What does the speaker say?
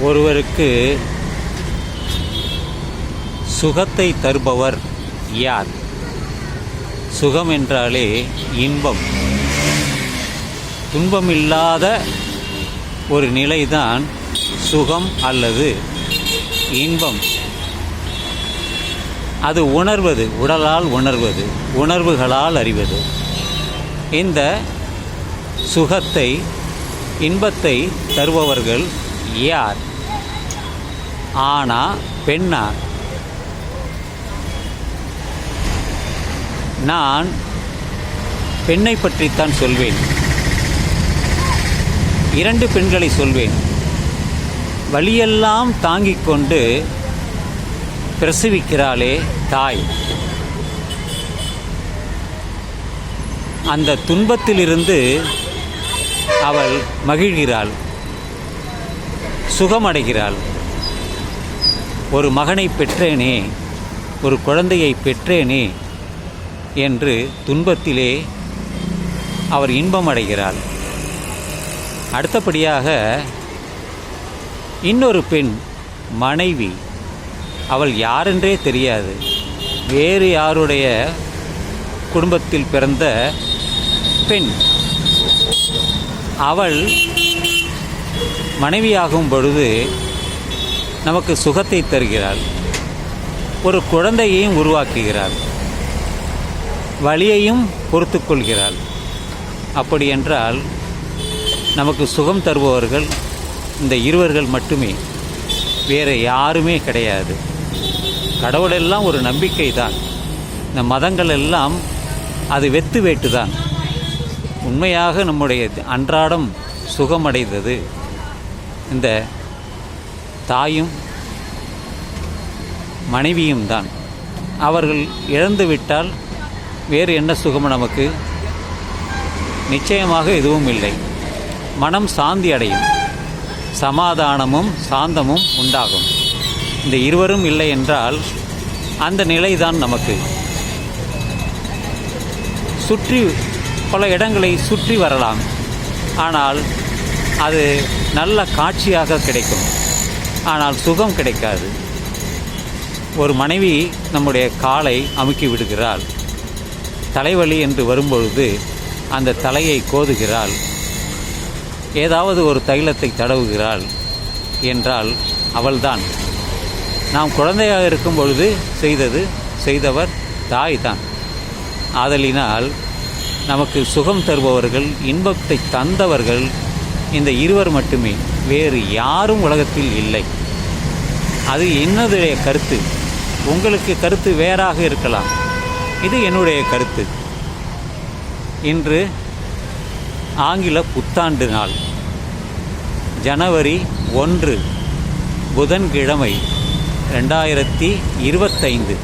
ஒருவருக்கு சுகத்தை தருபவர் யார்? சுகம் என்றாலே இன்பம். துன்பமில்லாத ஒரு நிலைதான் சுகம் அல்லது இன்பம். அது உணர்வது உடலால் உணர்வது உணர்வுகளால் அறிவது. இந்த சுகத்தை இன்பத்தை தருபவர்கள் யார்? ஆனா பெண்ணா? நான் பெண்ணை பற்றித்தான் சொல்வேன். இரண்டு பெண்களை சொல்வேன். வழியெல்லாம் தாங்கிக் கொண்டு பிரசவிக்கிறாளே தாய். அந்த துன்பத்திலிருந்து அவள் மகிழ்கிறாள். சுகமடைகிறாள். ஒரு மகனை பெற்றேனே ஒரு குழந்தையை பெற்றேனே என்று துன்பத்திலே அவர் இன்பம் அடைகிறாள் அடுத்தபடியாக இன்னொரு பெண் மனைவி. அவள் யாரென்றே தெரியாது. வேறு யாருடைய குடும்பத்தில் பிறந்த பெண். அவள் மனைவியாகும் பொழுது நமக்கு சுகத்தை தருகிறாள் ஒரு குழந்தையையும் உருவாக்குகிறாள் வழியையும் பொறுத்து கொள்கிறாள் அப்படி என்றால் நமக்கு சுகம் தருபவர்கள் இந்த இருவர்கள் மட்டுமே. வேறு யாருமே கிடையாது. கடவுளெல்லாம் ஒரு நம்பிக்கை தான் இந்த மதங்கள் எல்லாம் அது வெத்து வேட்டு தான் உண்மையாக நம்முடைய அன்றாடம் சுகமடைந்தது. இந்த தாயும் மனைவியும் தான். அவர்கள் இழந்துவிட்டால் வேறு என்ன சுகம் நமக்கு? நிச்சயமாக எதுவும் இல்லை. மனம் சாந்தி அடையும். சமாதானமும் சாந்தமும் உண்டாகும். இந்த இருவரும் இல்லை என்றால் அந்த நிலைதான் நமக்கு. சுற்றி பல இடங்களை சுற்றி வரலாம். ஆனால் அது நல்ல காட்சியாக கிடைக்கும். ஆனால் சுகம் கிடைக்காது. ஒரு மனைவி நம்முடைய காலை அமுக்கி விடுகிறாள். தலைவலி என்று வரும்பொழுது அந்த தலையை கோதுகிறாள். ஏதாவது ஒரு தைலத்தை தடவுகிறாள் என்றால் அவள்தான். நாம் குழந்தையாக இருக்கும் பொழுது செய்தது செய்தவர் தாய் தான் ஆதலினால் நமக்கு சுகம் தருபவர்கள் இன்பத்தை தந்தவர்கள் இந்த இருவர் மட்டுமே வேறு யாரும் உலகத்தில் இல்லை. அது என்னுடைய கருத்து. உங்களுக்கு கருத்து வேறாக இருக்கலாம். இது என்னுடைய கருத்து. இன்று ஆங்கில புத்தாண்டு நாள். ஜனவரி ஒன்று புதன்கிழமை ரெண்டாயிரத்தி இருபத்தைந்து.